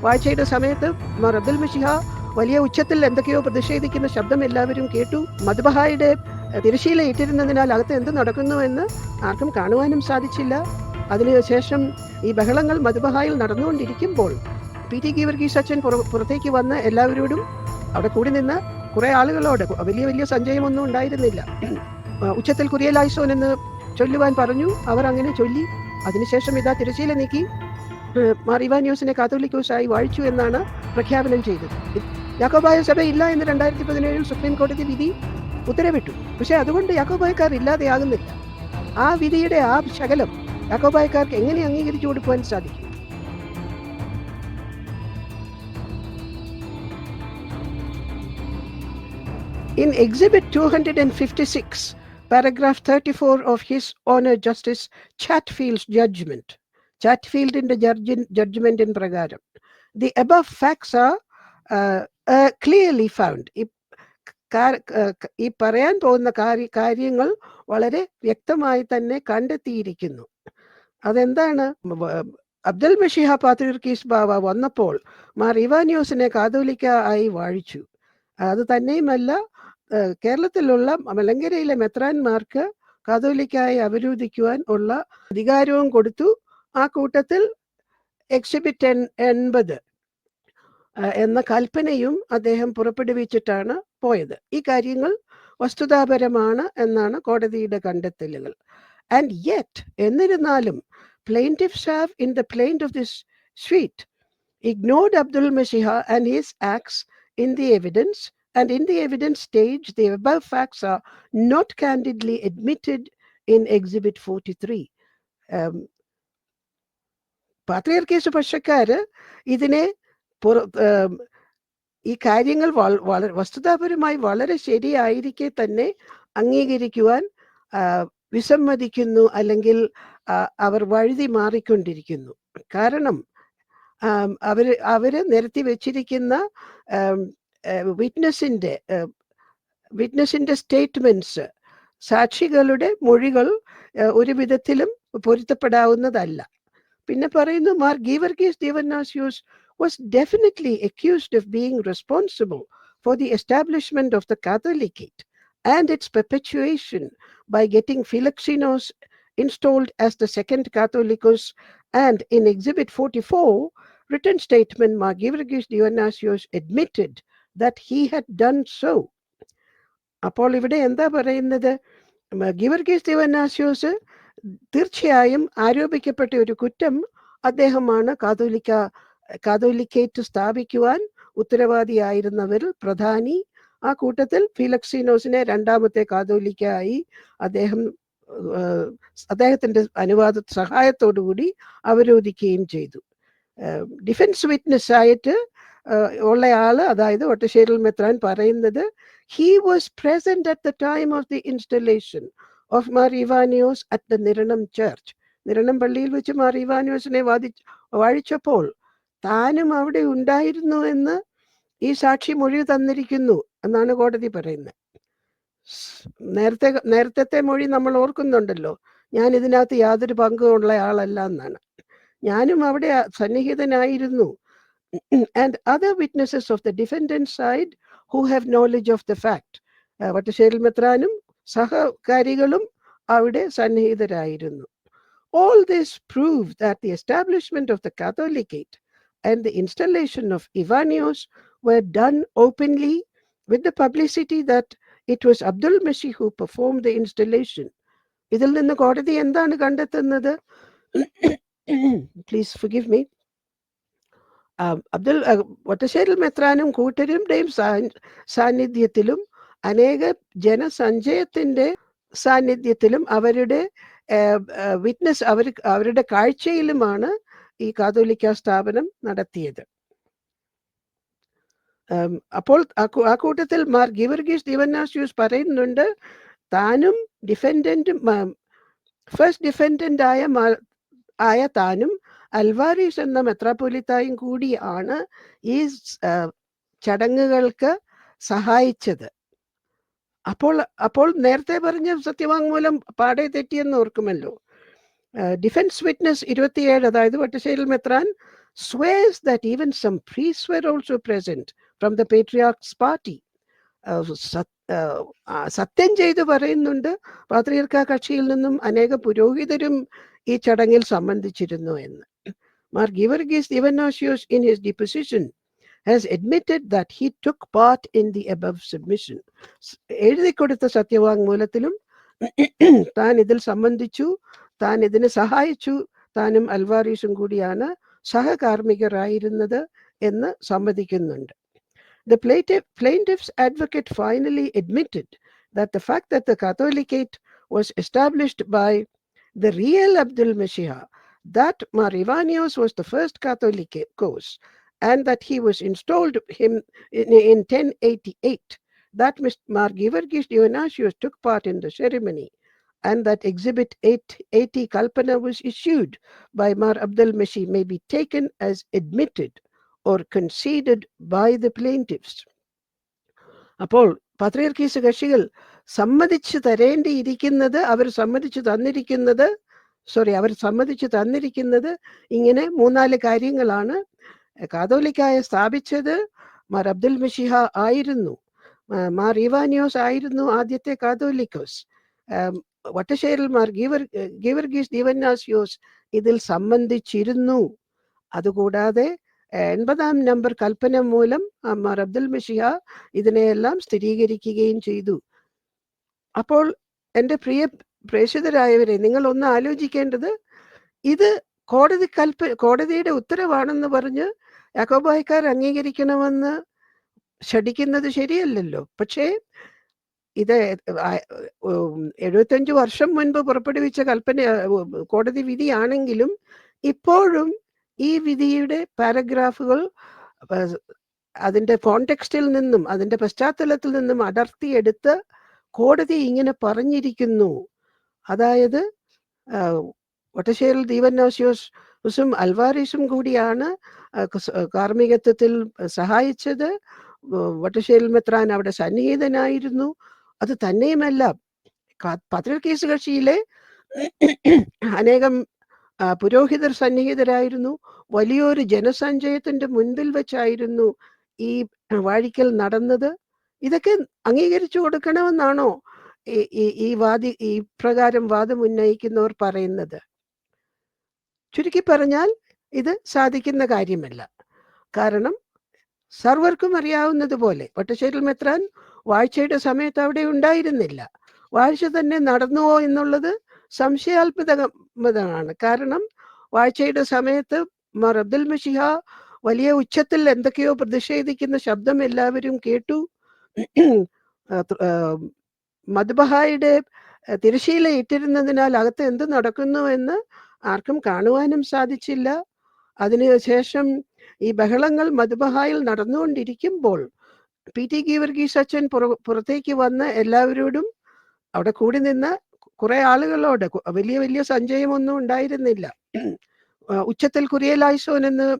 വാഴ്ചയുടെ സമയത്ത് മാർ അബ്ദുൽ മഷിഹ വലിയ ഉച്ചത്തിൽ എന്തൊക്കെയോ പ്രതിഷേധിക്കുന്ന ശബ്ദം എല്ലാവരും കേട്ടു. മധുബഹായുടെ തിരശീല ഇട്ടിരുന്നതിനാൽ അകത്ത് എന്ത് നടക്കുന്നുവെന്ന് ആർക്കും കാണുവാനും സാധിച്ചില്ല. അതിനുശേഷം ഈ ബഹളങ്ങൾ മധുബഹായിൽ നടന്നുകൊണ്ടിരിക്കുമ്പോൾ പി ടി ഗീവർഗീസ് അച്ഛൻ പുറ- പുറത്തേക്ക് വന്ന് എല്ലാവരോടും അവിടെ കൂടി നിന്ന് കുറേ ആളുകളോട് വലിയ വലിയ സഞ്ചയമൊന്നും ഉണ്ടായിരുന്നില്ല. ഉച്ചത്തിൽ കുറിയലായിസോൻ എന്ന് ചൊല്ലുവാൻ പറഞ്ഞു. അവർ അങ്ങനെ ചൊല്ലി. അതിനുശേഷം ഇതാ തിരശീല നീക്കി. ഏഹ്, മാർ ഇവാനിയോസിനെ കാത്തോലിക്കോസായി വാഴിച്ചു എന്നാണ് പ്രഖ്യാപനം ചെയ്തത്. യാക്കോബായ സഭ ഇല്ല എന്ന് രണ്ടായിരത്തി പതിനേഴിൽ സുപ്രീം കോടതി വിധി ഉത്തരവിട്ടു. പക്ഷേ അതുകൊണ്ട് യാക്കോബായക്കാർ ഇല്ലാതെയാകുന്നില്ല. ആ വിധിയുടെ ആ ശകലം യാക്കോബായക്കാർക്ക് എങ്ങനെ അംഗീകരിച്ചു കൊടുക്കുവാൻ സാധിക്കും? In Exhibit 256, paragraph 34 of His Honor Justice Chatfield's judgment, Chatfield ജഡ്ജിൻ ജഡ്ജ്മെന്റിൻ പ്രകാരം. The in facts are clearly found ഈ പറയാൻ പോകുന്ന കാര്യ കാര്യങ്ങൾ വളരെ വ്യക്തമായി തന്നെ കണ്ടെത്തിയിരിക്കുന്നു. അതെന്താണ്? അബ്ദുൽ മഷിഹ പാത്രീർക്കീസ് ബാബ വന്നപ്പോൾ മാർ ഇവാനിയോസിനെ കാതോലിക്ക ആയി വാഴിച്ചു. അത് തന്നെയുമല്ല കേരളത്തിലുള്ള മലങ്കരയിലെ മെത്രാൻമാർക്ക് കാതോലിക്കായി അവരോധിക്കുവാൻ ഉള്ള അധികാരവും കൊടുത്തു. ആ കൂട്ടത്തിൽ എക്സിബിറ്റ് എൺ എൺപത് എന്ന കൽപ്പനയും അദ്ദേഹം പുറപ്പെടുവിച്ചിട്ടാണ് പോയത് ഈ കാര്യങ്ങൾ വസ്തുതാപരമാണ് എന്നാണ് കോടതിയുടെ കണ്ടെത്തലുകൾ ആൻഡ് യെറ്റ് എന്നിരുന്നാലും plaintiffs have in the plaint of this suite ignored Abdul Mashiha and his acts in the evidence and in the evidence stage the above facts are not candidly admitted in exhibit 43 um, പാത്രിയർക്കേസ് പക്ഷക്കാര് ഇതിനെ ഈ കാര്യങ്ങൾ വള- വളരെ വസ്തുതാപരമായി വളരെ ശരിയായിരിക്കെ തന്നെ അംഗീകരിക്കുവാൻ വിസമ്മതിക്കുന്നു അല്ലെങ്കിൽ അവർ വഴുതി മാറിക്കൊണ്ടിരിക്കുന്നു. കാരണം അവർ അവർ നിരത്തി വെച്ചിരിക്കുന്ന വിറ്റ്നസിന്റെ വിറ്റ്നസിന്റെ സ്റ്റേറ്റ്മെന്റ്സ് സാക്ഷികളുടെ മൊഴികൾ ഒരു വിധത്തിലും പൊരുത്തപ്പെടാവുന്നതല്ല. പിന്നെ പറയുന്നു Mar Geevarghese ദീവനാസ്യൂസ് was definitely accused of being responsible for the establishment of the Catholicate and its perpetuation by getting Philoxenos installed as the second Catholicos and in Exhibit 44, written statement Margivirgis Dionysios admitted that he had done so. അപ്പോൾ ഇവിടെ എന്താ പറയുന്നത് ഗിവർഗീസ് ദിവനാസ്യോസ് തീർച്ചയായും ആരോപിക്കപ്പെട്ട ഒരു കുറ്റം അദ്ദേഹമാണ് കാതോലിക്ക catholicate സ്ഥാപിക്കുവാൻ ഉത്തരവാദിയായിരുന്നവരിൽ പ്രധാനി. ആ കൂട്ടത്തിൽ ഫിലക്സീനോസിനെ രണ്ടാമത്തെ കാതോലിക്കായി അദ്ദേഹം അദ്ദേഹത്തിന്റെ അനുവാദ സഹായത്തോടുകൂടി അവരോധിക്കുകയും ചെയ്തു. ഡിഫൻസ് വിറ്റ്നസ് ആയിട്ട് ഉള്ള ഉള്ളയാൾ അതായത് ഒട്ടശ്ശേരിൽ മെത്രാൻ പറയുന്നത് he was present at the time of the installation of Mar Ivanios at the Niranam church Niranam പള്ളിയിൽ വെച്ച് മാർ ഇവാനിയോസിനെ വാദി വാഴിച്ചപ്പോൾ താനും അവിടെ ഉണ്ടായിരുന്നു എന്ന് ഈ സാക്ഷി മൊഴി തന്നിരിക്കുന്നു എന്നാണ് കോടതി പറയുന്നത്. നേരത്തെ നേരത്തെ മൊഴി നമ്മൾ ഓർക്കുന്നുണ്ടല്ലോ. ഞാൻ ഇതിനകത്ത് യാതൊരു പങ്കുമുള്ള ആളല്ല എന്നാണ്. ഞാനും അവിടെ സന്നിഹിതനായിരുന്നു. And other witnesses of the defendant side who have knowledge of the fact Vattasseril മെത്രാനും സഹകാരികളും അവിടെ സന്നിഹിതരായിരുന്നു All this proved that the establishment of the Catholicate and the installation of Ivanios were done openly with the publicity that it was Abdul Masih who performed the installation. ഇതിൽ നിന്ന് കോടതി എന്താണ് കണ്ടെത്തുന്നത് please forgive me Abdul ഒറ്റശ്ശേരിൽ മെത്രാനും കൂട്ടരുടെയും സാ- സാന്നിധ്യത്തിലും അനേക ജനസഞ്ചയത്തിന്റെ സാന്നിധ്യത്തിലും അവരുടെ വിറ്റ്നസ് അവർ അവരുടെ കാഴ്ചയിലുമാണ് ഈ കാതോലിക്ക സ്ഥാപനം നടത്തിയത്. അപ്പോൾ ആ കൂട്ടത്തിൽ മാർ ഗിവർഗീസ് ദിവന്നാസ്യൂസ് പറയുന്നുണ്ട് താനും ഡിഫൻഡന്റും ഫസ്റ്റ് ഡിഫൻഡന്റ് ആയ ആയ താനും അൽവാരീസ് എന്ന മെത്രാപ്പൊലിത്തായും കൂടിയാണ് ഈ ചടങ്ങുകൾക്ക് സഹായിച്ചത്. അപ്പോൾ അപ്പോൾ നേരത്തെ പറഞ്ഞ സത്യവാങ്മൂലം പാടെ തെറ്റിയെന്ന് ഓർക്കുമല്ലോ. ഡിഫൻസ് വിറ്റ്നസ് ഇരുപത്തിയേഴ് അതായത് വട്ടശ്ശേരിൽ മെത്രാൻ swears that even some priests were also present from the patriarch's party. സത്യം ചെയ്തു പറയുന്നുണ്ട്. പാത്രിയർക്ക കക്ഷിയിൽ നിന്നും അനേക പുരോഹിതരും ഈ ചടങ്ങിൽ സംബന്ധിച്ചിരുന്നു എന്ന്. Mar Geevarghese Dionysius in his deposition has admitted that he took part in the above submission. സ് എഴുതി കൊടുത്ത സത്യവാങ്മൂലത്തിലും താൻ ഇതിൽ സംബന്ധിച്ചു താൻ ഇതിന് സഹായിച്ചു താനും അൽവാരീസും കൂടിയാണ് സഹകാർമ്മികരായിരുന്നത് എന്ന് സമ്മതിക്കുന്നുണ്ട് The plaintiff, plaintiff's advocate finally admitted that the fact that the Catholicate was established by the real Abdul Mashiach, that Mar Ivanios was the first Catholic course, and that he was installed him in, in 1088, that Mr. Mar Givargis Dionysius took part in the ceremony, and that Exhibit 880 Kalpana was issued by Mar Abdul Mashi may be taken as admitted or conceded by the plaintiffs. അപ്പോൾ പത്രിയർക്കീസ് കക്ഷികൾ സമ്മതിച്ചു തരേണ്ടിയിരിക്കുന്നത് അവർ സമ്മതിച്ചു തന്നിരിക്കുന്നത് sorry അവർ സമ്മതിച്ചു തന്നിരിക്കുന്നത് ഇങ്ങനെ മൂന്നാല് കാര്യങ്ങളാണ് കാതോലിക്കായ സ്ഥാപിച്ചത് മാർ അബ്ദുൽ മഷിഹ ആയിരുന്നു. മാർ ഇവാനിയോസ് ആയിരുന്നു ആദ്യത്തെ കാതോലിക്കോസ്. വട്ടശ്ശേരിൽ മാർ ഗീവർ ഗീവർഗീസ് ദീവന്നാസിയോസ് ഇതിൽ സംബന്ധിച്ചിരുന്നു. അതുകൂടാതെ എൺപതാം നമ്പർ കൽപ്പന മൂലം മാർ അബ്ദുൽ മഷിഹ ഇതിനെയെല്ലാം സ്ഥിരീകരിക്കുകയും ചെയ്തു. അപ്പോൾ എന്റെ പ്രിയ പ്രേക്ഷിതരായവരെ നിങ്ങൾ ഒന്ന് ആലോചിക്കേണ്ടത് ഇത് കോടതി കൽപ്പ കോടതിയുടെ ഉത്തരവാണെന്ന് പറഞ്ഞ് യാക്കോബായക്കാർ അംഗീകരിക്കണമെന്ന് ശഠിക്കുന്നത് ശരിയല്ലല്ലോ. പക്ഷേ ഇത് എഴുപത്തഞ്ച് വർഷം മുൻപ് പുറപ്പെടുവിച്ച കൽപ്പന കോടതി വിധിയാണെങ്കിലും ഇപ്പോഴും ഈ വിധിയുടെ പാരഗ്രാഫുകൾ അതിന്റെ കോണ്ടെക്സ്റ്റിൽ നിന്നും അതിന്റെ പശ്ചാത്തലത്തിൽ നിന്നും അടർത്തിയെടുത്ത് കോടതി ഇങ്ങനെ പറഞ്ഞിരിക്കുന്നു. അതായത് ഒട്ടശ്ശേരിൽ ദീപൻ നോസിയോസും അൽവാരിസും കൂടിയാണ് കാർമ്മികത്വത്തിൽ സഹായിച്ചത് വട്ടശ്ശേരിൽ മെത്രാൻ അവിടെ സന്നിഹിതനായിരുന്നു. അത് തന്നെയുമല്ല പത്രിക കേസ് കക്ഷിയിലെ അനേകം പുരോഹിതർ സന്നിഹിതരായിരുന്നു. വലിയൊരു ജനസഞ്ചയത്തിന്റെ മുൻപിൽ വെച്ചായിരുന്നു ഈ വാഴിക്കൽ നടന്നത്. ഇതൊക്കെ അംഗീകരിച്ചു കൊടുക്കണമെന്നാണോ ഈ- ഈ വാദി ഈ പ്രകാരം വാദം ഉന്നയിക്കുന്നവർ പറയുന്നത്? ചുരുക്കി പറഞ്ഞാൽ ഇത് സാധിക്കുന്ന കാര്യമല്ല. കാരണം സർവർക്കും അറിയാവുന്നതുപോലെ വട്ടശ്ശേരിൽ മെത്രാൻ വാഴ്ചയുടെ സമയത്ത് അവിടെ ഉണ്ടായിരുന്നില്ല. വാഴ്ച തന്നെ നടന്നുവോ എന്നുള്ളത് സംശയാത്മകമാണ്. കാരണം വാഴ്ചയുടെ സമയത്ത് മാർ അബ്ദുൽ മഷിഹ വലിയ ഉച്ചത്തിൽ എന്തൊക്കെയോ പ്രതിഷേധിക്കുന്ന ശബ്ദം എല്ലാവരും കേട്ടു. മധുബഹായുടെ തിരശീല ഇട്ടിരുന്നതിനാൽ അകത്ത് എന്ത് നടക്കുന്നു എന്ന് ആർക്കും കാണുവാനും സാധിച്ചില്ല. അതിനുശേഷം ഈ ബഹളങ്ങൾ മധുബഹായിൽ നടന്നുകൊണ്ടിരിക്കുമ്പോൾ പി ടി ഗീവർഗീസ് അച്ഛൻ പുറ- പുറത്തേക്ക് വന്ന് എല്ലാവരോടും അവിടെ കൂടി നിന്ന് കുറെ ആളുകളോട് വലിയ വലിയ സഞ്ചയമൊന്നും ഉണ്ടായിരുന്നില്ല. ഉച്ചത്തിൽ കുറിയലായിസോൻ എന്ന്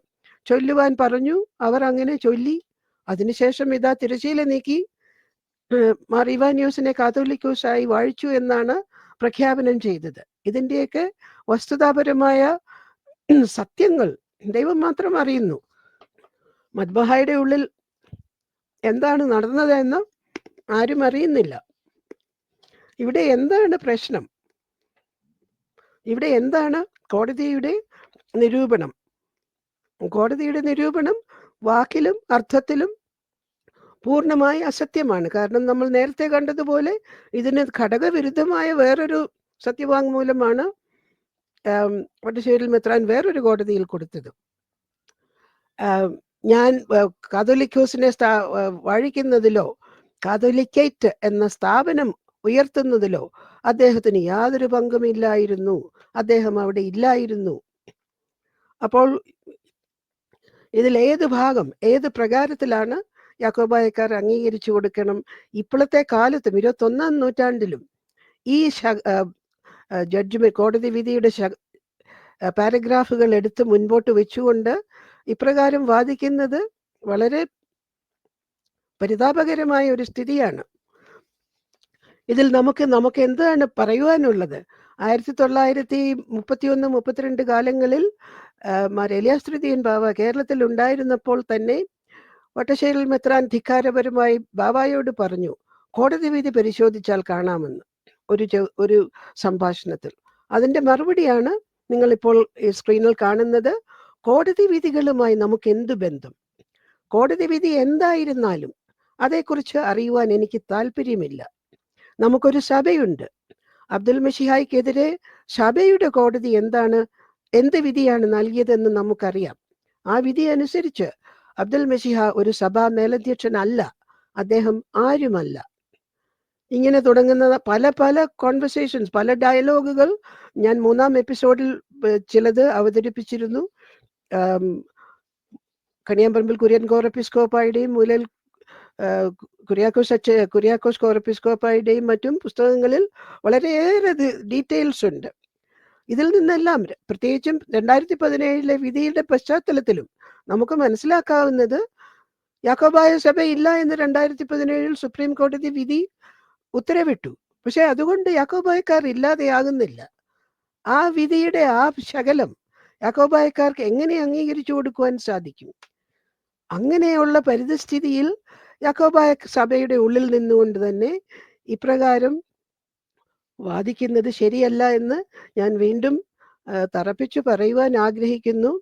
ചൊല്ലുവാൻ പറഞ്ഞു. അവർ അങ്ങനെ ചൊല്ലി. അതിനുശേഷം ഇതാ തിരശ്ശീല നീക്കി. ഇവാനിയോസിനെ കാത്തോലിക്കോസായി വാഴിച്ചു എന്നാണ് പ്രഖ്യാപനം ചെയ്തത്. ഇതിന്റെയൊക്കെ വസ്തുതാപരമായ സത്യങ്ങൾ ദൈവം മാത്രം അറിയുന്നു. മദ്ബഹായുടെ ഉള്ളിൽ എന്താണ് നടന്നതെന്ന് ആരും അറിയുന്നില്ല. ഇവിടെ എന്താണ് പ്രശ്നം? ഇവിടെ എന്താണ് കോടതിയുടെ നിരൂപണം? കോടതിയുടെ നിരൂപണം വാക്കിലും അർത്ഥത്തിലും പൂർണമായി അസത്യമാണ്. കാരണം നമ്മൾ നേരത്തെ കണ്ടതുപോലെ ഇതിന് ഘടകവിരുദ്ധമായ വേറൊരു സത്യവാങ്മൂലമാണ് ആം, വട്ടശ്ശേരിൽ മെത്രാൻ വേറൊരു കോടതിയിൽ കൊടുത്തത്. ഞാൻ കാതോലിക്കോസിനെ സ്ഥാ വഴിക്കുന്നതിലോ വാഴിക്കുന്നതിലോ കാതോലിക്കേറ്റ് എന്ന സ്ഥാപനം ഉയർത്തുന്നതിലോ അദ്ദേഹത്തിന് യാതൊരു പങ്കുമില്ലായിരുന്നു. അദ്ദേഹം അവിടെ ഇല്ലായിരുന്നു. അപ്പോൾ ഇതിൽ ഏത് ഭാഗം ഏത് പ്രകാരത്തിലാണ് യാക്കോബായക്കാർ അംഗീകരിച്ചു കൊടുക്കണം? ഇപ്പോഴത്തെ കാലത്തും ഇരുപത്തൊന്നാം നൂറ്റാണ്ടിലും ഈ ജഡ്ജ്മെന്റ് കോടതി വിധിയുടെ പാരഗ്രാഫുകൾ എടുത്ത് മുൻപോട്ട് വെച്ചുകൊണ്ട് ഇപ്രകാരം വാദിക്കുന്നത് വളരെ പരിതാപകരമായ ഒരു സ്ഥിതിയാണ്. ഇതിൽ നമുക്ക് നമുക്ക് എന്താണ് പറയുവാനുള്ളത്? ആയിരത്തി തൊള്ളായിരത്തി മുപ്പത്തിയൊന്ന് മുപ്പത്തിരണ്ട് കാലങ്ങളിൽ മാർ എലിയാസ്ത്രിതീൻ ബാവ കേരളത്തിൽ ഉണ്ടായിരുന്നപ്പോൾ തന്നെ വട്ടശ്ശേരിൽ മെത്രാൻ ധിക്കാരപരമായി ബാബായോട് പറഞ്ഞു കോടതി വിധി പരിശോധിച്ചാൽ കാണാമെന്ന്. ഒരു ഒരു സംഭാഷണത്തിൽ. അതിന്റെ മറുപടിയാണ് നിങ്ങളിപ്പോൾ ഈ സ്ക്രീനിൽ കാണുന്നത്. കോടതി വിധികളുമായി നമുക്ക് എന്ത് ബന്ധം? കോടതി വിധി എന്തായിരുന്നാലും അതേക്കുറിച്ച് അറിയുവാൻ എനിക്ക് താല്പര്യമില്ല നമുക്കൊരു സഭയുണ്ട്. അബ്ദുൽ മഷിഹായ്ക്കെതിരെ സഭയുടെ കോടതി എന്താണ് എന്ത് വിധിയാണ് നൽകിയതെന്ന് നമുക്കറിയാം. ആ വിധി അനുസരിച്ച് അബ്ദുൽ മഷിഹ ഒരു സഭാ മേലധ്യക്ഷനല്ല. അദ്ദേഹം ആരുമല്ല. ഇങ്ങനെ തുടങ്ങുന്ന പല പല കോൺവെർസേഷൻസ് പല ഡയലോഗുകൾ ഞാൻ മൂന്നാം എപ്പിസോഡിൽ ചിലത് അവതരിപ്പിച്ചിരുന്നു. കണിയാമ്പറമ്പിൽ കുര്യൻ കോറപ്പിസ്കോപ്പായുടെയും മുലൽ കുര്യാക്കോസ് അച്ഛ കുര്യാക്കോസ് കോറപ്പിസ്കോപ്പായുടെയും മറ്റും പുസ്തകങ്ങളിൽ വളരെയേറെ ഡീറ്റെയിൽസ് ഉണ്ട്. ഇതിൽ നിന്നെല്ലാം പ്രത്യേകിച്ചും രണ്ടായിരത്തി പതിനേഴിലെ വിധിയുടെ പശ്ചാത്തലത്തിലും നമുക്ക് മനസ്സിലാക്കാവുന്നത് യാക്കോബായ സഭ ഇല്ല എന്ന് രണ്ടായിരത്തി പതിനേഴിൽ സുപ്രീം കോടതി വിധി ഉത്തരവിട്ടു. പക്ഷെ അതുകൊണ്ട് യാക്കോബായക്കാർ ഇല്ലാതെയാകുന്നില്ല. ആ വിധിയുടെ ആ ശകലം യാക്കോബായക്കാർക്ക് എങ്ങനെ അംഗീകരിച്ചു കൊടുക്കുവാൻ സാധിക്കും? അങ്ങനെയുള്ള പരിതസ്ഥിതിയിൽ യാക്കോബായ സഭയുടെ ഉള്ളിൽ നിന്നുകൊണ്ട് തന്നെ ഇപ്രകാരം വാദിക്കുന്നത് ശരിയല്ല എന്ന് ഞാൻ വീണ്ടും തറപ്പിച്ചു പറയുവാൻ ആഗ്രഹിക്കുന്നു.